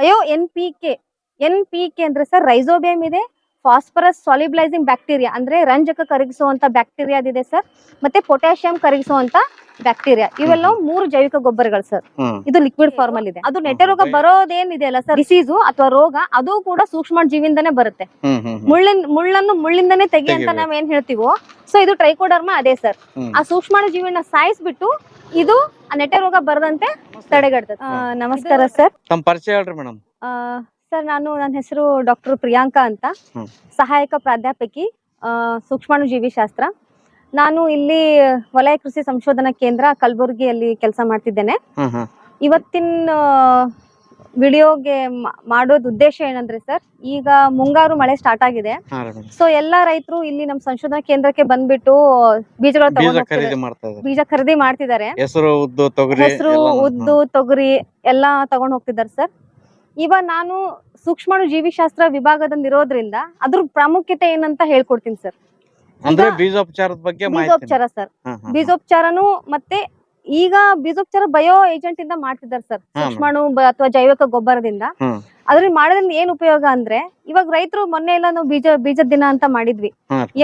Bio N P K N P K ಅಂದ್ರೆ sir rhizobium ಇದೆ phosphorus solubilising bacteria ಅಂದ್ರೆ ರಂಜಕ ಕರಗಿಸುವಂತ ಬ್ಯಾಕ್ಟೀರಿಯಾದಿದೆ ಸರ್ ಮತ್ತೆ ಪೊಟ್ಯಾಷಿಯಂ ಕರಗಿಸುವಂತ ಬ್ಯಾಕ್ಟೀರಿಯಾ ಇವೆಲ್ಲ ಮೂರು ಜೈವಿಕ ಗೊಬ್ಬರಗಳು ಸರ್. ಇದು ಲಿಕ್ವಿಡ್ ಫಾರ್ಮ್ ಅಲ್ಲಿ ಇದೆ. ಅದು ನೆಟ್ಟೆ ರೋಗ ಬರೋದೇನಿದೆ ಅಲ್ಲ ಸರ್ ಡಿಸೀಸು ಅಥವಾ ರೋಗ ಅದು ಕೂಡ ಸೂಕ್ಷ್ಮ ಜೀವಿಂದನೇ ಬರುತ್ತೆ. ಮುಳ್ಳಿನ ಮುಳ್ಳನ್ನು ಮುಳ್ಳಿಂದನೇ ತೆಗಿ ಅಂತ. ನಾವ್ ಏನ್ ಹೇಳ್ತೀವೋ ಸೊ ಇದು ಟ್ರೈಕೋಡರ್ಮ ಅದೇ ಸರ್. ಆ ಸೂಕ್ಷ್ಮ ಜೀವಿನ ಸಾಯಿಸ್ಬಿಟ್ಟು ಇದು ಆ ನೆಟ್ಟೆ ರೋಗ ಬರದಂತೆ ತಡೆಗಟ್ಟ ಆ, ನಮಸ್ಕಾರ ಸರ್. ತಮ್ಮ ಪರಿಚಯ ಹೇಳ್ರಿ ಮೇಡಮ್. ಸರ್ ನಾನು ನನ್ನ ಹೆಸರು ಡಾಕ್ಟರ್ ಪ್ರಿಯಾಂಕಾ ಅಂತ. ಸಹಾಯಕ ಪ್ರಾಧ್ಯಾಪಕಿ ಆ, ಸೂಕ್ಷ್ಮಾಣುಜೀವಿ ಶಾಸ್ತ್ರ. ನಾನು ಇಲ್ಲಿ ವಲಯ ಕೃಷಿ ಸಂಶೋಧನಾ ಕೇಂದ್ರ ಕಲಬುರಗಿಯಲ್ಲಿ ಕೆಲಸ ಮಾಡ್ತಿದ್ದೇನೆ. ಇವತ್ತಿನ ವಿಡಿಯೋಗೆ ಮಾಡೋದ್ ಉದ್ದೇಶ ಏನಂದ್ರೆ ಸರ್ ಈಗ ಮುಂಗಾರು ಮಳೆ ಸ್ಟಾರ್ಟ್ ಆಗಿದೆ. ಸೊ ಎಲ್ಲಾ ರೈತರು ಇಲ್ಲಿ ನಮ್ಮ ಸಂಶೋಧನಾ ಕೇಂದ್ರಕ್ಕೆ ಬಂದ್ಬಿಟ್ಟು ಬೀಜಗಳ ಬೀಜ ಖರೀದಿ ಮಾಡ್ತಿದ್ದಾರೆ. ಹೆಸರು ಉದ್ದು ತೊಗರಿ ಹೆಸರು. ಉದ್ದು ತೊಗರಿ ಎಲ್ಲಾ ತಗೊಂಡ್ ಹೋಗ್ತಿದ್ದಾರೆ ಸರ್. ಇವಾಗ ನಾನು ಸೂಕ್ಷ್ಮಾಣು ಜೀವಿಶಾಸ್ತ್ರ ವಿಭಾಗದಲ್ಲಿ ಇರೋದ್ರಿಂದ ಅದ್ರ ಪ್ರಾಮುಖ್ಯತೆ ಏನಂತ ಹೇಳ್ಕೊಡ್ತೀನಿ ಸರ್. ಅಂದ್ರೆ ಬೀಜೋಪಚಾರದ ಬಗ್ಗೆ ಬೀಜೋಪಚಾರ ಸರ್. ಬೀಜೋಪಚಾರನು ಮತ್ತೆ ಈಗ ಬೀಜೋಪಚಾರ ಬಯೋ ಏಜೆಂಟ್ ಇಂದ ಮಾಡ್ತಿದ್ದಾರೆ ಸರ್. ಸೂಕ್ಷ್ಮಾಣು ಅಥವಾ ಜೈವಿಕ ಗೊಬ್ಬರದಿಂದ. ಅದ್ರಲ್ಲಿ ಮಾಡೋದ್ರಿಂದ ಏನ್ ಉಪಯೋಗ ಅಂದ್ರೆ ಇವಾಗ ರೈತರು ಮೊನ್ನೆ ಎಲ್ಲ ನಾವು ಬೀಜ ಬೀಜದ ದಿನ ಅಂತ ಮಾಡಿದ್ವಿ.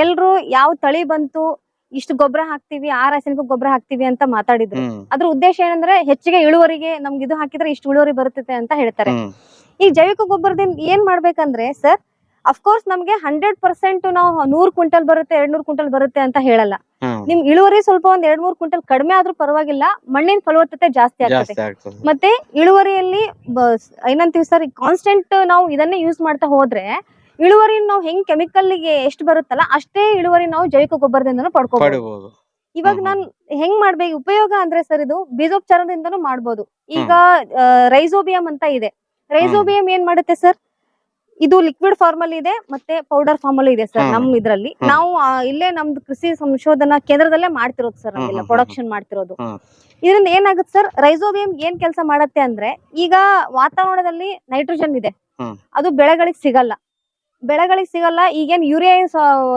ಎಲ್ರು ಯಾವ ತಳಿ ಬಂತು ಇಷ್ಟು ಗೊಬ್ಬರ ಹಾಕ್ತಿವಿ ಆ ರಾಸಾಯನಿಕ ಗೊಬ್ಬರ ಹಾಕ್ತಿವಿ ಅಂತ ಮಾತಾಡಿದ್ರು. ಅದ್ರ ಉದ್ದೇಶ ಏನಂದ್ರೆ ಹೆಚ್ಚಿಗೆ ಇಳುವರಿಗೆ ನಮ್ಗೆ ಇದು ಹಾಕಿದ್ರೆ ಇಷ್ಟು ಇಳುವರಿ ಬರುತ್ತೆ ಅಂತ ಹೇಳ್ತಾರೆ. ಈ ಜೈವಿಕ ಗೊಬ್ಬರದಿಂದ ಏನ್ ಮಾಡ್ಬೇಕಂದ್ರೆ ಸರ್ ಅಫ್ಕೋರ್ಸ್ ನಮ್ಗೆ ಹಂಡ್ರೆಡ್ ಪರ್ಸೆಂಟ್ ನಾವು ನೂರ್ ಕ್ವಿಂಟಲ್ ಬರುತ್ತೆ ಎರಡ್ ನೂರ್ ಕ್ವಿಂಟಲ್ ಬರುತ್ತೆ ಅಂತ ಹೇಳಲ್ಲ. ನಿಮ್ ಇಳುವರಿ ಸ್ವಲ್ಪ ಒಂದ್ ಎರಡ್ ಮೂರ್ ಕ್ವಿಂಟಲ್ ಕಡಿಮೆ ಆದ್ರೂ ಪರವಾಗಿಲ್ಲ ಮಣ್ಣಿನ ಫಲವತ್ತತೆ ಜಾಸ್ತಿ ಆಗ್ತದೆ. ಮತ್ತೆ ಇಳುವರಿಯಲ್ಲಿ ಏನಂತೀವಿ ಸರ್ ಕಾನ್ಸ್ಟೆಂಟ್ ನಾವು ಇದನ್ನೇ ಯೂಸ್ ಮಾಡ್ತಾ ಹೋದ್ರೆ ಇಳುವರಿ ನಾವು ಹೆಂಗ್ ಕೆಮಿಕಲ್ಗೆ ಎಷ್ಟು ಬರುತ್ತಲ್ಲ ಅಷ್ಟೇ ಇಳುವರಿ ನಾವು ಜೈವಿಕ ಗೊಬ್ಬರದಿಂದನೂ ಪಡ್ಕೋಬಹುದು ಇವಾಗ ನಾನ್ ಹೆಂಗ್ ಮಾಡ್ಬೇಕು ಉಪಯೋಗ ಅಂದ್ರೆ ಸರ್ ಇದು ಬೀಜೋಪಚಾರದಿಂದನೂ ಮಾಡ್ಬೋದು. ಈಗ ರೈಸೋಬಿಯಂ ಅಂತ ಇದೆ. ರೈಸೋಬಿಯಂ ಏನ್ ಮಾಡುತ್ತೆ ಸರ್ ಇದು ಲಿಕ್ವಿಡ್ ಫಾರ್ಮ್ ಅಲ್ಲಿ ಇದೆ ಮತ್ತೆ ಪೌಡರ್ ಫಾರ್ಮ್ ಅಲ್ಲಿ ಇದೆ ಸರ್ ನಮ್ ಇದ್ರಲ್ಲಿ. ನಾವು ಆ, ಇಲ್ಲೇ ನಮ್ದು ಕೃಷಿ ಸಂಶೋಧನಾ ಕೇಂದ್ರದಲ್ಲೇ ಮಾಡ್ತಿರೋದು ಸರ್ ನಮ್ಗೆ ನಮ್ಗೆಲ್ಲ ಪ್ರೊಡಕ್ಷನ್ ಮಾಡ್ತಿರೋದು. ಹ್ಮ್. ಇದರಿಂದ ಏನಾಗುತ್ತೆ ಸರ್ ರೈಸೋಬಿಯಂ ಏನ್ ಕೆಲಸ ಮಾಡತ್ತೆ ಅಂದ್ರೆ ಈಗ ವಾತಾವರಣದಲ್ಲಿ ನೈಟ್ರೋಜನ್ ಇದೆ. ಹ್ಮ್. ಅದು ಬೆಳೆಗಳಿಗೆ ಸಿಗಲ್ಲ. ಬೆಳೆಗಳಿಗೆ ಸಿಗಲ್ಲ ಈಗೇನ್ ಯೂರಿಯಾ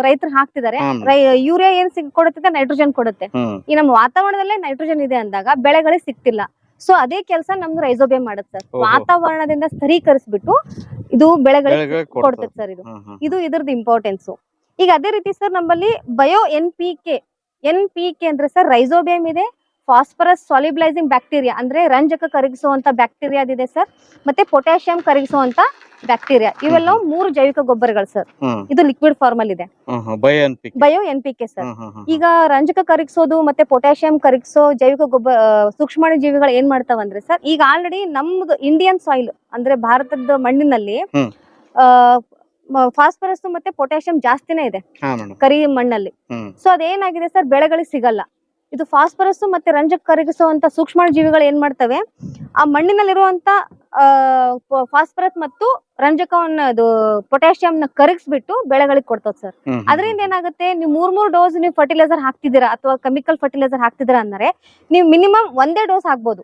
ರೈತರು ಹಾಕ್ತಿದ್ದಾರೆ ಹ್ಮ್. ಯೂರಿಯಾ ಏನ್ ಸಿಗ್ ಕೊಡುತ್ತೆ ನೈಟ್ರೋಜನ್ ಕೊಡುತ್ತೆ. ಹ್ಮ್. ಈ ನಮ್ಮ ವಾತಾವರಣದಲ್ಲೇ ನೈಟ್ರೋಜನ್ ಇದೆ ಅಂದಾಗ ಬೆಳೆಗಳಿಗೆ ಸಿಗ್ತಿಲ್ಲ. ಸೊ ಅದೇ ಕೆಲಸ ನಮ್ದು ರೈಸೋಬಿಯಂ ಮಾಡುತ್ತೆ ಸರ್ ವಾತಾವರಣದಿಂದ ಸ್ಥಿರೀಕರಿಸ್ಬಿಟ್ಟು ಇದು ಬೆಳೆಗಳಿಗೆ ಕೊಡ್ತದೆ. ಸರ್ ಇದು. ಇದು ಇದ್ರದ್ದು ಇಂಪಾರ್ಟೆನ್ಸ್ ಈಗ ಅದೇ ರೀತಿ ಸರ್ ನಮ್ಮಲ್ಲಿ bio N P K N P K ಅಂದ್ರೆ ಸರ್ ರೈಸೋಬಿಯಂ ಇದೆ ಫಾಸ್ಫರಸ್ ಸಾಲಿಬ್ಲೈಸಿಂಗ್ ಬ್ಯಾಕ್ಟೀರಿಯಾ ಅಂದ್ರೆ ರಂಜಕ ಕರಗಿಸುವಂತ ಬ್ಯಾಕ್ಟೀರಿಯಾದಿದೆ ಸರ್ ಮತ್ತೆ ಪೊಟ್ಯಾಷಿಯಂ ಕರಗಿಸುವಂತ ಬ್ಯಾಕ್ಟೀರಿಯಾ. ಇವೆಲ್ಲ ಮೂರು ಜೈವಿಕ ಗೊಬ್ಬರಗಳು ಸರ್. ಇದು ಲಿಕ್ವಿಡ್ ಫಾರ್ಮ್ ಅಲ್ಲಿ ಇದೆ bio N P K sir. ಈಗ ರಂಜಕ ಕರಗಿಸೋದು ಮತ್ತೆ ಪೊಟ್ಯಾಷಿಯಂ ಕರಗಿಸೋ ಜೈವಿಕ ಗೊಬ್ಬರ ಸೂಕ್ಷ್ಮಾಣು ಜೀವಿಗಳು ಏನ್ ಮಾಡ್ತಾವಂದ್ರೆ ಸರ್ ಈಗ ಆಲ್ರೆಡಿ ನಮ್ದು ಇಂಡಿಯನ್ ಸಾಯಿಲ್ ಅಂದ್ರೆ ಭಾರತದ ಮಣ್ಣಿನಲ್ಲಿ. ಫಾಸ್ಫರಸ್ ಮತ್ತೆ ಪೊಟ್ಯಾಷಿಯಂ ಜಾಸ್ತಿನೇ ಇದೆ ಕರಿ ಮಣ್ಣಲ್ಲಿ. ಸೊ ಅದೇನಾಗಿದೆ ಸರ್ ಬೆಳೆಗಳಿಗೆ ಸಿಗಲ್ಲ. ಇದು ಫಾಸ್ಫರಸ್ ಮತ್ತೆ ರಂಜಕ ಕರಗಿಸುವಂತ ಸೂಕ್ಷ್ಮಾಣು ಜೀವಿಗಳು ಏನ್ ಮಾಡ್ತವೆ? ಆ ಮಣ್ಣಿನಲ್ಲಿರುವಂತ ಫಾಸ್ಫರಸ್ ಮತ್ತು ರಂಜಕವನ್ನ ಅದು ಪೊಟ್ಯಾಷಿಯಂ ನ ಕರಗಿಸ್ಬಿಟ್ಟು ಬೆಳೆಗಳಿಗೆ ಕೊಡ್ತದ್ ಸರ್. ಅದರಿಂದ ಏನಾಗುತ್ತೆ ನೀವು ಮೂರ್ ಮೂರ್ ಡೋಸ್ ನೀವು ಫರ್ಟಿಲೈಸರ್ ಹಾಕ್ತಿದ್ದೀರಾ ಅಥವಾ ಕೆಮಿಕಲ್ ಫರ್ಟಿಲೈಸರ್ ಹಾಕ್ತಿದ್ದೀರಾ ಅಂದ್ರೆ ನೀವು ಮಿನಿಮಮ್ ಒಂದೇ ಡೋಸ್ ಹಾಕ್ಬೋದು.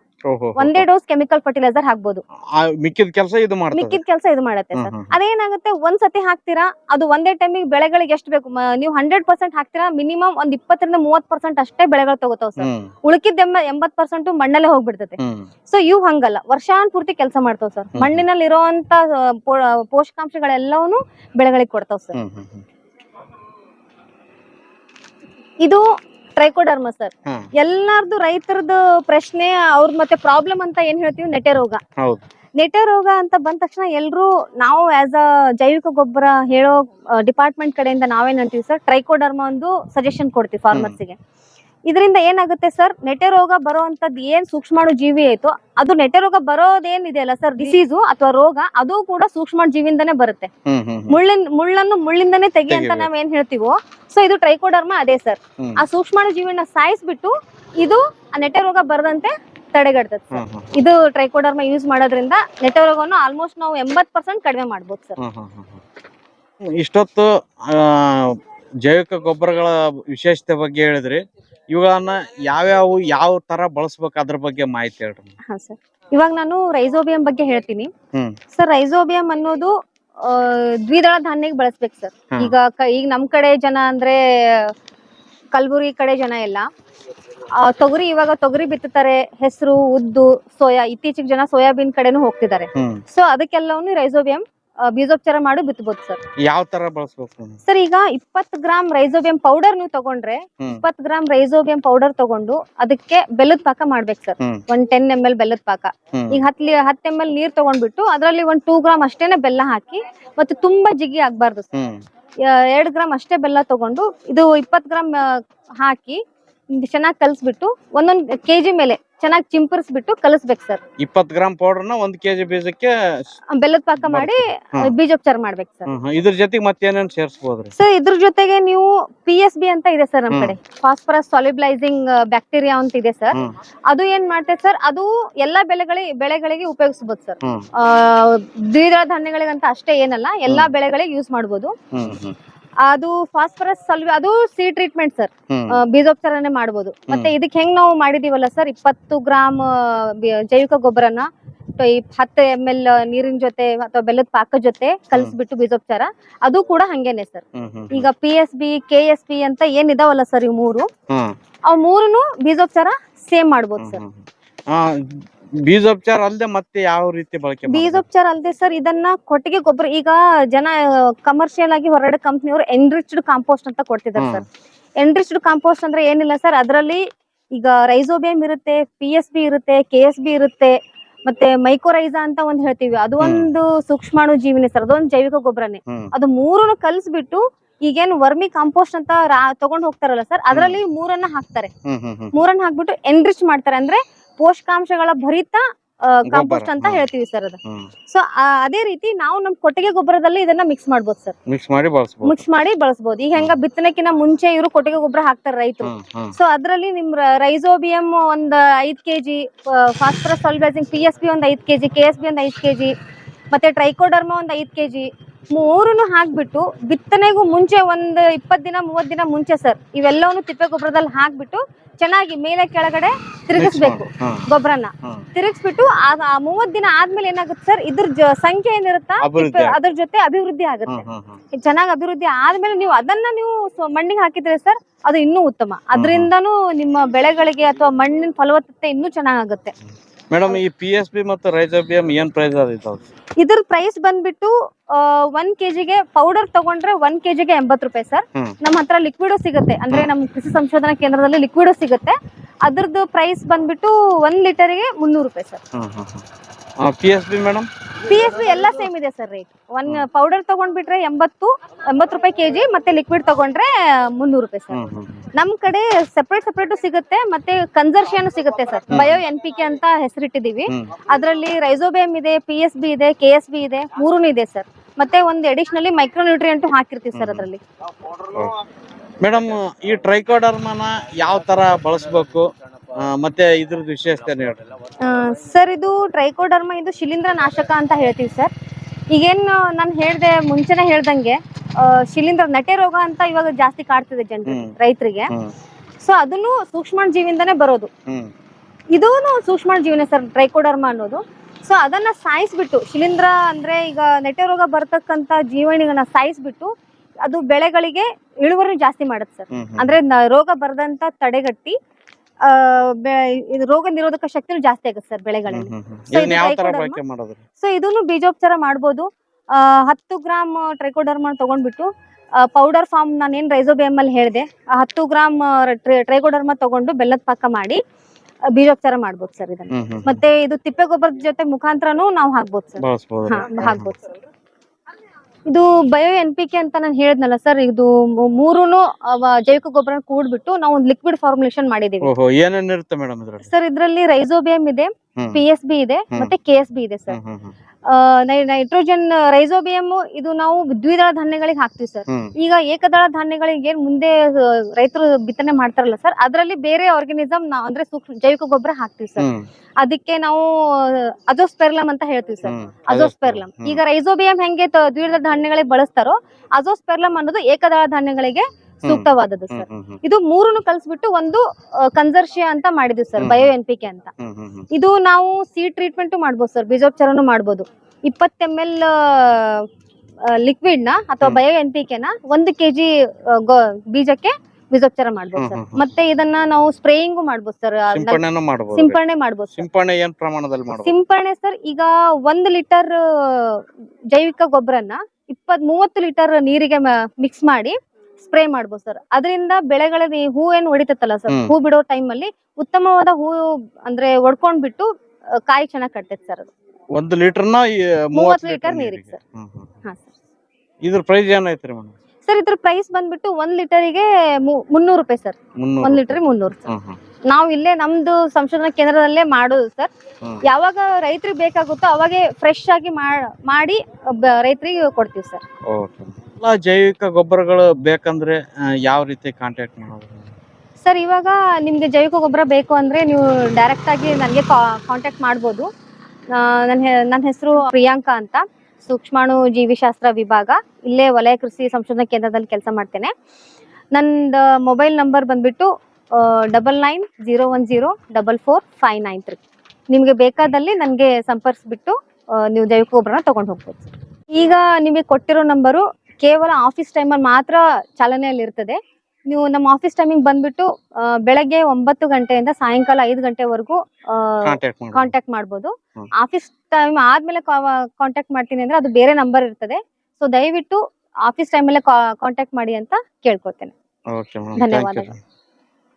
ಒಂದೇ ಡೋಸ್ ಕೆಮಿಕಲ್ ಫರ್ಟಿಲೈಸರ್ ಹಾಕ್ಬೋದು. ಮಿಕ್ಕಿದ ಕೆಲಸ ಇದು ಮಿಕ್ಕಿದ ಕೆಲಸ ಇದು ಮಾಡುತ್ತೆ ಸರ್ ಅದೇನಾಗುತ್ತೆ ಒಂದ್ ಸತಿ ಹಾಕ್ತೀರಾ ಅದು ಒಂದೇ ಟೈಮಿಗೆ ಬೆಳೆಗಳಿಗೆ ಎಷ್ಟು ಬೇಕು ನೀವು ಹಂಡ್ರೆಡ್ ಪರ್ಸೆಂಟ್ ಹಾಕ್ತೀರಾ ಮಿನಿಮಮ್ ಒಂದ್ ಇಪ್ಪತ್ತರಿಂದ ಮೂವತ್ ಪರ್ಸೆಂಟ್ ಅಷ್ಟೇ ಬೆಳೆಗಳು ತಗೋತಾವ್ ಸರ್ ಉಳಿಕಿದ್ದ ಉಳಿಕಿದ ಎಂಬತ್ ಪರ್ಸೆಂಟ್ ಮಣ್ಣಲ್ಲೇ ಹೋಗ್ಬಿಡ್ತದೆ ಸೊ ಇವು ಹಂಗಲ್ಲ ವರ್ಷಾನ್ ಪೂರ್ತಿ ಕೆಲಸ ಮಾಡ್ತಾವ್ ಸರ್. ಮಣ್ಣಿನಲ್ಲಿ ಇರುವಂತ ಪೋಷಕಾಂಶಗಳೆಲ್ಲವೂ ಬೆಳೆಗಳಿಗೆ ಕೊಡ್ತಾವ ಸರ್. ಇದು ಟ್ರೈಕೋಡರ್ಮ ಸರ್. ಎಲ್ಲಾರ್ದು ರೈತರದ್ದು ಪ್ರಶ್ನೆ ಅವ್ರ ಮತ್ತೆ ಪ್ರಾಬ್ಲಮ್ ಅಂತ ಏನ್ ಹೇಳ್ತೀವಿ? ನೆಟೆ ರೋಗ. ನೆಟೆ ರೋಗ ಅಂತ ಬಂದ ತಕ್ಷಣ ಎಲ್ರು ನಾವು ಆಸ್ ಅ ಜೈವಿಕ ಗೊಬ್ಬರ ಹೇಳೋ ಡಿಪಾರ್ಟ್ಮೆಂಟ್ ಕಡೆಯಿಂದ ನಾವೇನ್ ಹೇಳ್ತೀವಿ ಸರ್? ಟ್ರೈಕೋಡರ್ಮ ಒಂದು ಸಜೆಷನ್ ಕೊಡ್ತೀವಿ ಫಾರ್ಮರ್ಸ್ಗೆ ಇದರಿಂದ ಏನಾಗುತ್ತೆ ಸರ್? ನೆಟೆ ರೋಗ ಬರುವಂತದ್ದು ಏನ್ ಸೂಕ್ಷ್ಮಾಣು ಜೀವಿ ಆಯ್ತು ಅದು ನೆಟೆ ರೋಗ ಬರೋದೇನಿದೆ ಅಲ್ಲ ಸರ್ ಡಿಸೀಸು ಅಥವಾ ರೋಗ ಅದು ಕೂಡ ಸೂಕ್ಷ್ಮಾಣು ಜೀವಿಯಿಂದನೇ ಬರುತ್ತೆ. ಮುಳ್ಳಿನ ಮುಳ್ಳನ್ನು ಮುಳ್ಳಿಂದನೇ ತೆಗಿ ಅಂತ. ನಾವ್ ಏನ್ ಹೇಳ್ತೀವೋ ಸೊ ಇದು ಟ್ರೈಕೋಡರ್ಮ ಅದೇ ಸರ್. ಆ ಸೂಕ್ಷ್ಮಾಣು ಜೀವಿನ ಸಾಯಿಸ್ಬಿಟ್ಟು ಇದು ಆ ನೆಟೆ ರೋಗ ಬರದಂತೆ ತಡೆಗಟ್ತದೆ ಸರ್. ಇದು ಟ್ರೈಕೋಡರ್ಮ ಯೂಸ್ ಮಾಡೋದ್ರಿಂದ ನೆಟೆ ರೋಗವನ್ನು ಆಲ್ಮೋಸ್ಟ್ ನಾವು ಎಂಬತ್ ಪರ್ಸೆಂಟ್ ಕಡಿಮೆ ಮಾಡ್ಬೋದು ಸರ್. ಇಷ್ಟೊತ್ತು ಜೈವಿಕ ಗೊಬ್ಬರಗಳ ವಿಶೇಷತೆ ಬಗ್ಗೆ ಹೇಳಿದ್ರಿ. ಇವುಗಳನ್ನ ಯಾವ್ಯಾವ ಯಾವ ತರ ಬಳಸ್ಬೇಕು ಅದ್ರ ಬಗ್ಗೆ ಮಾಹಿತಿ ಹೇಳ್ರಿ ಹಾ ಸರ್. ಇವಾಗ ನಾನು ರೈಸೋಬಿಯಂ ಬಗ್ಗೆ ಹೇಳ್ತೀನಿ. ಹ್ಮ್. ಸರ್ ರೈಸೋಬಿಯಂ ಅನ್ನೋದು ಆ, ದ್ವಿದಳ ಧಾನ್ಯಕ್ಕೆ ಬಳಸ್ಬೇಕು ಸರ್. ಹಾ. ಈಗ ಕ- ಈಗ ನಮ್ ಕಡೆ ಜನ ಅಂದ್ರೆ ಕಲ್ಬುರ್ಗಿ ಕಡೆ ಜನ ಎಲ್ಲ ಆ, ತೊಗರಿ ಇವಾಗ ತೊಗರಿ ಬಿತ್ತುತ್ತಾರೆ. ಹೆಸರು ಉದ್ದು ಸೋಯಾ ಇತ್ತೀಚೆಗೆ ಜನ ಸೋಯಾಬೀನ್ ಕಡೆನೂ ಹೋಗ್ತಿದ್ದಾರೆ. ಹ್ಮ್. ಸೊ ಅದಕ್ಕೆಲ್ಲವನ್ನು ರೈಸೋಬಿಯಂ ಬೀಜೋಪಚಾರ ಮಾಡಿ ಬಿತ್ತಬಹುದು ಸರ್. ಯಾವ ತರ ಬಳಸಬೇಕು ಸರ್ ಈಗ ಇಪ್ಪತ್ ಗ್ರಾಮ್ ರೈಸೋಬಿಯಂ ಪೌಡರ್ ನೀವು ತಗೊಂಡ್ರೆ ಇಪ್ಪತ್ ಗ್ರಾಮ್ ರೈಸೋಬಿಯಂ ಪೌಡರ್ ತಗೊಂಡು ಅದಕ್ಕೆ ಬೆಲ್ಲದ ಪಾಕ ಮಾಡ್ಬೇಕು ಸರ್. ಒಂದ್ ಟೆನ್ ಎಂ ಎಲ್ ಬೆಲ್ಲದ ಪಾಕ. ಈಗ ಹತ್ ಹತ್ ಎಂ ಎಲ್ ನೀರ್ ತಗೊಂಡ್ಬಿಟ್ಟು ಅದರಲ್ಲಿ ಒಂದ್ ಟೂ ಗ್ರಾಮ್ ಅಷ್ಟೇನೆ ಬೆಲ್ಲ ಹಾಕಿ ಮತ್ತೆ ತುಂಬಾ ಜಿಗಿ ಆಗ್ಬಾರ್ದು ಸರ್. ಎರಡು ಗ್ರಾಮ್ ಅಷ್ಟೇ ಬೆಲ್ಲ ತಗೊಂಡು ಇದು ಇಪ್ಪತ್ ಗ್ರಾಮ್ ಹಾಕಿ ಚೆನ್ನಾಗಿ ಕಲಸ್ಬಿಟ್ಟು ಒಂದೊಂದ್ ಕೆಜಿ ಮೇಲೆ ಚೆನ್ನಾಗಿ ಚಿಂಪರಿಸ್ಬಿಟ್ಟು ಕಲಸ್ಬೇಕು ಸರ್. ಇಪ್ಪತ್ತು ಗ್ರಾಮ್ ಪೌಡರ್ನ ಒಂದ್ ಕೆಜಿ ಬೀಜಕ್ಕೆ ಬೆಲ್ಲದ ಪಾಕ ಮಾಡಿ. ಬೀಜೋಪಚಾರ ಮಾಡ್ಬೇಕು ಸರ್. ಇದ್ರ ಜೊತೆಗೆ ಮತ್ತೇನೇನು ಸೇರ್ಸ್ಬೋದ್ರಿ? ಸರ್ ಇದ್ರ ಜೊತೆಗೆ ನೀವು ಪಿ ಎಸ್ ಬಿ ಅಂತ ಇದೆ ಸರ್ ನಮ್ ಕಡೆ. ಫಾಸ್ಫರಸ್ ಸಾಲಿಬ್ಲೈಸಿಂಗ್ ಬ್ಯಾಕ್ಟೀರಿಯಾ ಅಂತ ಇದೆ ಸರ್. ಅದು ಏನ್ ಮಾಡ್ತೈತೆ ಸರ್ ಅದು ಎಲ್ಲಾ ಬೆಳೆಗಳಿಗೆ ಬೆಳೆಗಳಿಗೆ ಉಪಯೋಗಿಸಬಹುದು ಸರ್. ದ್ವಿದಳ ಧಾನ್ಯಗಳಿಗಂತ ಅಷ್ಟೇ ಏನಲ್ಲ ಎಲ್ಲಾ ಬೆಳೆಗಳಿಗೆ ಯೂಸ್ ಮಾಡಬಹುದು ಅದು ಫಾಸ್ಫರಸ್ ಸಲ್ವಿ ಅದು ಸಿ ಟ್ರೀಟ್ಮೆಂಟ್ ಸರ್ ಬೀಜೋಪಚಾರನೇ ಮಾಡಬಹುದು ಮತ್ತೆ ಇದಕ್ಕೆ ಹೆಂಗ್ ನಾವು ಮಾಡಿದೀವಲ್ಲ ಸರ್ ಇಪ್ಪತ್ತು ಗ್ರಾಮ್ ಜೈವಿಕ ಗೊಬ್ಬರನ ಹತ್ತು ಎಂ ಎಲ್ ನೀರಿನ ಜೊತೆ ಅಥವಾ ಬೆಲ್ಲದ ಪಾಕ ಜೊತೆ ಕಲಸ್ಬಿಟ್ಟು ಬೀಜೋಪಚಾರ. ಅದು ಕೂಡ ಹಂಗೇನೆ ಸರ್ ಈಗ P S B K S B ಅಂತ ಏನ್ ಇದಾವಲ್ಲ ಸರ್ ಈ ಮೂರು? ಅವ್ ಮೂರುನು ಬೀಜೋಪಚಾರ ಸೇಮ್ ಮಾಡ್ಬೋದು ಸರ್ ಬೀಜೋಪಚಾರ ಅಲ್ಲದೆ ಮತ್ತೆ ಯಾವ ರೀತಿ ಬಳಕೆ? ಬೀಜೋಪಚಾರ ಅಲ್ಲದೆ ಸರ್ ಇದನ್ನ ಕೊಟ್ಟಿಗೆ ಗೊಬ್ಬರ ಈಗ ಜನ ಕಮರ್ಷಿಯಲ್ ಆಗಿ ಹೊರಗಡೆ ಕಂಪ್ನಿಯವರು ಎನ್ರಿಚ್ಡ್ ಕಾಂಪೋಸ್ಟ್ ಅಂತ ಕೊಡ್ತಿದ್ದಾರೆ ಸರ್. ಎನ್ರಿಚ್ಡ್ ಕಾಂಪೋಸ್ಟ್ ಅಂದ್ರೆ ಏನಿಲ್ಲ ಸರ್ ಅದರಲ್ಲಿ ಈಗ ರೈಸೋಬಿಯಂ ಇರುತ್ತೆ ಪಿ ಎಸ್ ಬಿ ಇರುತ್ತೆ ಕೆ ಎಸ್ ಬಿ ಇರುತ್ತೆ ಮತ್ತೆ ಮೈಕೋರೈಸಾ ಅಂತ ಒಂದ್ ಹೇಳ್ತೀವಿ. ಅದು ಒಂದು ಸೂಕ್ಷ್ಮಾಣು ಜೀವಿನಿ ಸರ್ ಅದೊಂದು ಜೈವಿಕ ಗೊಬ್ಬರನೇ. ಅದು ಮೂರನ್ನು ಕಲಿಸ್ಬಿಟ್ಟು ಈಗೇನ್ ವರ್ಮಿ ಕಾಂಪೋಸ್ಟ್ ಅಂತ ತಗೊಂಡ್ ಹೋಗ್ತಾರಲ್ಲ ಸರ್ ಅದರಲ್ಲಿ ಮೂರನ್ನ ಹಾಕ್ತಾರೆ. ಮೂರನ್ನ ಹಾಕ್ಬಿಟ್ಟು ಎನ್ರಿಚ್ ಮಾಡ್ತಾರೆ. ಅಂದ್ರೆ ಪೋಷಕಾಂಶಗಳ ಭರಿತ ಕಾಂಪೋಸ್ಟ್ ಅಂತ ಹೇಳ್ತೀವಿ ಸರ್ ಅದು. ಸೊ ಅದೇ ರೀತಿ ನಾವು ನಮ್ ಕೊಟ್ಟಿಗೆ ಗೊಬ್ಬರದಲ್ಲಿ ಇದನ್ನ ಮಿಕ್ಸ್ ಮಾಡ್ಬೋದು ಸರ್. ಮಿಕ್ಸ್ ಮಾಡಿ ಬಳಸ್ಬೋದು. ಮಿಕ್ಸ್ ಮಾಡಿ ಬಳಸಬಹುದು ಈಗ ಹೆಂಗ ಬಿತ್ತನೆಕಿನ ಮುಂಚೆ ಇವರು ಕೊಟ್ಟಿಗೆ ಗೊಬ್ಬರ ಹಾಕ್ತಾರೆ ರೈತರು. ಸೊ ಅದ್ರಲ್ಲಿ ನಿಮ್ ರೈಸೋಬಿಯಂ ಒಂದ್ ಐದ್ KG phosphorus solubilizing P S B ಒಂದ್ ಐದ್ ಕೆಜಿ ಕೆ ಎಸ್ ಬಿ ಒಂದ್ ಐದ್ ಕೆಜಿ ಮತ್ತೆ ಟ್ರೈಕೋಡರ್ಮ ಒಂದ್ ಐದ್ ಕೆಜಿ ಮೂರನ್ನು ಹಾಕ್ಬಿಟ್ಟು ಬಿತ್ತನೆಗೂ ಮುಂಚೆ ಒಂದ್ ಇಪ್ಪತ್ ದಿನ ಮೂವತ್ ದಿನ ಮುಂಚೆ ಸರ್ ಇವೆಲ್ಲವನ್ನು ತಿಪ್ಪೆ ಗೊಬ್ಬರದಲ್ಲಿ ಹಾಕ್ಬಿಟ್ಟು ಚೆನ್ನಾಗಿ ಮೇಲೆ ಕೆಳಗಡೆ ತಿರುಗಿಸ್ಬೇಕು. ಗೊಬ್ಬರನ. ತಿರುಗಿಸ್ಬಿಟ್ಟು ಆ ಮೂವತ್ ದಿನ ಆದ್ಮೇಲೆ ಏನಾಗುತ್ತೆ ಸರ್? ಇದ್ರ ಸಂಖ್ಯೆ ಏನಿರುತ್ತಾ? ಅದ್ರ ಜೊತೆ ಅಭಿವೃದ್ಧಿ ಆಗುತ್ತೆ. ಚೆನ್ನಾಗಿ ಅಭಿವೃದ್ಧಿ ಆದ್ಮೇಲೆ ನೀವು ಅದನ್ನ ನೀವು ಮಣ್ಣಿಗೆ ಹಾಕಿದ್ರೆ ಸರ್ ಅದು ಇನ್ನೂ ಉತ್ತಮ. ಅದರಿಂದನೂ ನಿಮ್ಮ ಬೆಳೆಗಳಿಗೆ ಅಥವಾ ಮಣ್ಣಿನ ಫಲವತ್ತತೆ ಇನ್ನೂ ಚೆನ್ನಾಗಾಗುತ್ತೆ ಮೇಡಮ್ ಈ ಪಿ ಎಸ್ ಬಿ ಮತ್ತು ರೈಸೋಬಿಯಂ ಏನ್ ಪ್ರೈಸ್ ಇದ್ರ ಪ್ರೈಸ್ ಬಂದ್ಬಿಟ್ಟು ಒನ್ ಕೆಜಿಗೆ ಪೌಡರ್ ತಗೊಂಡ್ರೆ ಒನ್ ಕೆಜಿಗೆ ಎಂಬತ್ ರೂಪಾಯಿ ಸರ್. ನಮ್ಮ ಹತ್ರ ಲಿಕ್ವಿಡು ಸಿಗುತ್ತೆ. ಅಂದ್ರೆ ನಮ್ಮ ಕೃಷಿ ಸಂಶೋಧನಾ ಕೇಂದ್ರದಲ್ಲಿ ಲಿಕ್ವಿಡ್ ಸಿಗುತ್ತೆ. ಅದ್ರದ್ದು ಪ್ರೈಸ್ ಬಂದ್ಬಿಟ್ಟು ಒಂದ್ ಲೀಟರ್ಗೆ ಮುನ್ನೂರು ರೂಪಾಯಿ sir P S B madam P S B ಎಲ್ಲ ಸೇಮ್ ಇದೆ ಸರ್ ರೇಟ್ ಒನ್ ಪೌಡರ್ ತಗೊಂಡ್ಬಿಟ್ರೆ ಎಂಬತ್ತು ಎಂಬತ್ತು ರೂಪಾಯಿ ಕೆಜಿ ಮತ್ತೆ ಲಿಕ್ವಿಡ್ ತಗೊಂಡ್ರೆ ಮುನ್ನೂರು ರೂಪಾಯಿ ಸರ್ ನಮ್ ಕಡೆ ಸೆಪರೇಟ್ ಸೆಪರೇಟ್ ಸಿಗುತ್ತೆ ಮತ್ತೆ ಕನ್ಸರ್ಷಿಯನ್ ಸಿಗುತ್ತೆ sir bio N P K ಅಂತ ಹೆಸರಿಟ್ಟಿದೀವಿ ಅದರಲ್ಲಿ ರೈಸೋಬೇಮ್ ಇದೆ ಪಿ ಎಸ್ ಬಿ ಇದೆ ಕೆ ಎಸ್ ಬಿ ಇದೆ ಮೂರೂ ಇದೆ ಸರ್ ಮತ್ತೆ ಒಂದು ಅಡಿಷನಲಿ ಮೈಕ್ರೋ ನ್ಯೂಟ್ರಿಯಂಟ್ ಹಾಕಿರ್ತೀವಿ ಸರ್ ಅದರಲ್ಲಿ. ಮೇಡಮ್ ಈ ಟ್ರೈಕೋಡರ್ಮನ ಯಾವ ತರ ಬಳಸಬೇಕು? ಮತ್ತೆ ಇದ್ರದ್ದು ವಿಶೇಷತೆ ಸರ್ ಇದು ಟ್ರೈಕೋಡರ್ಮ ಇದು ಶಿಲೀಂಧ್ರ ನಾಶಕ ಅಂತ ಹೇಳ್ತೀವಿ ಸರ್. ಈಗೇನು ನಾನು ಹೇಳ್ದೆ ಮುಂಚೆನೆ ಹೇಳ್ದಂಗೆ ಶಿಲೀಂಧ್ರ ನಟೆ ರೋಗ ಅಂತ ಇವಾಗ ಜಾಸ್ತಿ ಕಾಡ್ತಿದೆ ಜನರು ರೈತರಿಗೆ. ಸೊ ಅದನ್ನು ಸೂಕ್ಷ್ಮ ಜೀವಿಯಿಂದನೇ ಬರೋದು. ಇದೂ ಇದೂನು ಸೂಕ್ಷ್ಮ ಜೀವನೇ ಸರ್ ಟ್ರೈಕೋಡರ್ಮ ಅನ್ನೋದು. ಸೊ ಅದನ್ನ ಸಾಯಿಸ್ಬಿಟ್ಟು ಶಿಲೀಂಧ್ರ ಅಂದ್ರೆ ಈಗ ನೆಟ್ಟೆ ರೋಗ ಬರ್ತಕ್ಕಂತ ಜೀವಣಿಗಳನ್ನ ಸಾಯಿಸ್ಬಿಟ್ಟು ಅದು ಬೆಳೆಗಳಿಗೆ ಇಳುವರಿ ಜಾಸ್ತಿ ಮಾಡುತ್ತೆ ಸರ್. ಅಂದ್ರೆ ರೋಗ ಬರದಂತ ತಡೆಗಟ್ಟಿ ಇದು ರೋಗ ನಿರೋಧಕ ಶಕ್ತಿನೂ ಜಾಸ್ತಿ ಆಗುತ್ತೆ ಸರ್ ಬೆಳೆಗಳಲ್ಲಿ. ಸೊ ಇದನ್ನು ಬೀಜೋಪಚಾರ ಮಾಡ್ಬೋದು. ಆ, ಹತ್ತು ಗ್ರಾಮ್ ಟ್ರೈಕೋಡರ್ಮ ತಗೊಂಡ್ಬಿಟ್ಟು ಪೌಡರ್ ಫಾರ್ಮ್ ನಾನು ನಾನೇನ್ ರೈಸೋಬಿಯಮ್ ಅಲ್ಲಿ ಹೇಳಿದೆ ಹತ್ತು ಗ್ರಾಮ್ ಟ್ರೈಕೋಡರ್ಮ ತಗೊಂಡು ಬೆಲ್ಲದ ಪಾಕ ಮಾಡಿ ಬೀಜೋಪಚಾರ ಮಾಡ್ಬೋದು ಸರ್ ಇದನ್ನ. ಮತ್ತೆ ಇದು ತಿಪ್ಪೆ ಗೊಬ್ಬರದ ಜೊತೆ ಮುಖಾಂತರನು ನಾವು ಹಾಕ್ಬೋದು ಸರ್. ಹಾಕ್ಬೋದು ಸರ್. ಇದು ಬಯೋ ಎನ್ ಪಿ ಕೆ ಅಂತ ನಾನು ಹೇಳಿದ್ನಲ್ಲ ಸರ್ ಇದು ಮೂರುನು ಜೈವಿಕ ಗೊಬ್ಬರ ಕೂಡ್ಬಿಟ್ಟು ನಾವು ಒಂದು ಲಿಕ್ವಿಡ್ ಫಾರ್ಮುಲೇಷನ್ ಮಾಡಿದೀವಿ. ಓಹೋ ಮೇಡಮ್ ಸರ್ ಇದರಲ್ಲಿ? ರೈಸೋಬಿಯಂ ಇದೆ. ಪಿ ಎಸ್ ಬಿ ಇದೆ ಮತ್ತೆ ಕೆ ಎಸ್ ಬಿ ಇದೆ ಸರ್ ನೈಟ್ರೋಜನ್ ರೈಸೋಬಿಯಂ ಇದು ನಾವು ದ್ವಿದಳ ಧಾನ್ಯಗಳಿಗೆ ಹಾಕ್ತಿವಿ ಸರ್. ಈಗ ಏಕದಳ ಧಾನ್ಯಗಳಿಗೆ ಏನ್ ಮುಂದೆ ರೈತರು ಬಿತ್ತನೆ ಮಾಡ್ತಾರಲ್ಲ ಸರ್ ಅದರಲ್ಲಿ ಬೇರೆ ಆರ್ಗನಿಸಮ್ ಅಂದ್ರೆ ಸೂಕ್ಷ್ಮ ಜೈವಿಕ ಗೊಬ್ಬರ ಹಾಕ್ತಿವಿ ಸರ್. ಅದಕ್ಕೆ ನಾವು ಅಜೋಸ್ಪೆರ್ಲಮ್ ಅಂತ ಹೇಳ್ತೀವಿ ಸರ್. ಅಜೋಸ್ಪೆರ್ಲಮ್. ಈಗ ರೈಸೋಬಿಯಂ ಹೆಂಗೆ ದ್ವಿದಳ ಧಾನ್ಯಗಳಿಗೆ ಬಳಸ್ತಾರೋ ಅಜೋಸ್ಪೆರ್ಲಮ್ ಅನ್ನೋದು ಏಕದಳ ಧಾನ್ಯಗಳಿಗೆ ಸೂಕ್ತವಾದದ್ದು ಸರ್ ಇದು ಮೂರನ್ನು ಕಲ್ಸ್ಬಿಟ್ಟು ಒಂದು ಕನ್ಸರ್ಷಿಯಾ ಅಂತ ಮಾಡಿದ್ವಿ sir bio N P K ಅಂತ ಇದು ನಾವು ಸಿ ಟ್ರೀಟ್ಮೆಂಟ್ ಮಾಡ್ಬೋದು ಸರ್ ಬೀಜೋಪಚಾರನು ಮಾಡ್ಬೋದು. ಇಪ್ಪತ್ತು ಎಂ ಎಲ್ ಲಿಕ್ವಿಡ್ನ ಅಥವಾ ಬಯೋ ಎನ್ ಪಿ ಕೆನ ಒಂದು ಕೆಜಿ ಬೀಜಕ್ಕೆ ಬೀಜೋಪಚಾರ ಮಾಡ್ಬೋದು ಸರ್. ಮತ್ತೆ ಇದನ್ನ ನಾವು ಸ್ಪ್ರೇಯಿಂಗು ಮಾಡ್ಬೋದು ಸರ್ ಸಿಂಪರಣೆ ಮಾಡ್ಬೋದು. ಸಿಂಪರಣೆ ಏನ್ ಪ್ರಮಾಣದಲ್ಲಿ ಮಾಡ್ಬೋದು? ಸಿಂಪರಣೆ ಸರ್ ಈಗ ಒಂದ್ ಲೀಟರ್ ಜೈವಿಕ ಗೊಬ್ಬರನ ಇಪ್ಪತ್ ಮೂವತ್ತು ಲೀಟರ್ ನೀರಿಗೆ ಮಿಕ್ಸ್ ಮಾಡಿ ಸ್ಪ್ರೇ ಮಾಡ್ಬೋದು ಸರ್. ಅದರಿಂದ ಬೆಳೆಗಳಲ್ಲಿ ಹೂ ಏನ್ ಹೊಡಿತತ್ತಲ್ಲ ಸರ್ ಹೂ ಬಿಡೋ ಟೈಮ್ ಅಲ್ಲಿ ಉತ್ತಮವಾದ ಹೂ ಅಂದ್ರೆ ಒಡ್ಕೊಂಡ್ ಬಿಟ್ಟು ಕಾಯಿ ಚೆನ್ನಾಗಿ ಕಟ್ತೈತೆ ಸರ್ ಅದು. ಒಂದು ಲೀಟರ್ನ ಮೂವತ್ತು ಲೀಟರ್ ನೀರಿಗೆ ಸರ್ ಹಾ ಸರ್. ಇದ್ರ ಪ್ರೈಸ್ ಏನೈತ್ರಿ ಮೇಡಮ್? ಸರ್ ಇದ್ರ ಪ್ರೈಸ್ ಬಂದ್ಬಿಟ್ಟು ಒಂದ್ ಲೀಟರಿಗೆ ಮುನ್ನೂರು ರೂಪಾಯಿ ಸರ್. ಒಂದ್ ಲೀಟರ್ ಮುನ್ನೂರು ಸರ್. ನಾವು ಇಲ್ಲೇ ನಮ್ದು ಸಂಶೋಧನಾ ಕೇಂದ್ರದಲ್ಲೇ ಮಾಡೋದು ಸರ್. ಯಾವಾಗ ರೈತರಿಗೆ ಬೇಕಾಗುತ್ತೋ ಅವಾಗೆ ಫ್ರೆಶ್ ಆಗಿ ಮಾಡಿ ರೈತರಿಗೆ ಕೊಡ್ತೀವಿ ಸರ್. ಓಕೆ. ಎಲ್ಲ ಜೈವಿಕ ಗೊಬ್ಬರಗಳು ಬೇಕಂದ್ರೆ ಯಾವ ರೀತಿ ಕಾಂಟ್ಯಾಕ್ಟ್ ಮಾಡೋದು? ಸರ್, ಇವಾಗ ನಿಮ್ಗೆ ಜೈವಿಕ ಗೊಬ್ಬರ ಬೇಕು ಅಂದ್ರೆ ನೀವು ಡೈರೆಕ್ಟ್ ಆಗಿ ನನಗೆ ಕಾಂಟ್ಯಾಕ್ಟ್ ಮಾಡ್ಬೋದು. ನನ್ನ ನನ್ನ ಹೆಸರು ಪ್ರಿಯಾಂಕಾ ಅಂತ. ಸೂಕ್ಷ್ಮಾಣು ಜೀವಿಶಾಸ್ತ್ರ ವಿಭಾಗ. ಇಲ್ಲೇ ವಲಯ ಕೃಷಿ ಸಂಶೋಧನಾ ಕೇಂದ್ರದಲ್ಲಿ ಕೆಲಸ ಮಾಡ್ತೇನೆ. ನಂದು ಮೊಬೈಲ್ ನಂಬರ್ ಬಂದ್ಬಿಟ್ಟು double nine zero one zero double four five nine three ನಿಮಗೆ ಬೇಕಾದಲ್ಲಿ ನನಗೆ ಸಂಪರ್ಕಿಸ್ಬಿಟ್ಟು ನೀವು ಜೈವಿಕ ಗೊಬ್ಬರನ ತಗೊಂಡು ಹೋಗ್ಬೋದು. ಈಗ ನಿಮಗೆ ಕೊಟ್ಟಿರೋ ನಂಬರು ಕೇವಲ ಆಫೀಸ್ ಟೈಮಲ್ಲಿ ಮಾತ್ರ ಚಾಲನೆಯಲ್ಲಿ ಇರ್ತದೆ. ನೀವು ನಮ್ಮ ಆಫೀಸ್ ಟೈಮಿಂಗ್ ಬಂದ್ಬಿಟ್ಟು ಬೆಳಗ್ಗೆ ಒಂಬತ್ತು ಗಂಟೆಯಿಂದ ಸಾಯಂಕಾಲ ಐದು ಗಂಟೆವರೆಗೂ ಕಾಂಟ್ಯಾಕ್ಟ್ ಮಾಡಿ ಕಾಂಟ್ಯಾಕ್ಟ್ ಮಾಡ್ಬೋದು. ಆಫೀಸ್ ಟೈಮ್ ಆದ್ಮೇಲೆ ಕಾಂಟ್ಯಾಕ್ಟ್ ಮಾಡ್ತೀನಿ ಅಂದ್ರೆ ಅದು ಬೇರೆ ನಂಬರ್ ಇರ್ತದೆ. ಸೊ ದಯವಿಟ್ಟು ಆಫೀಸ್ ಟೈಮಲ್ಲೇ ಕಾಂಟ್ಯಾಕ್ಟ್ ಮಾಡಿ ಅಂತ ಕೇಳ್ಕೊತೇನೆ ಧನ್ಯವಾದಗಳು.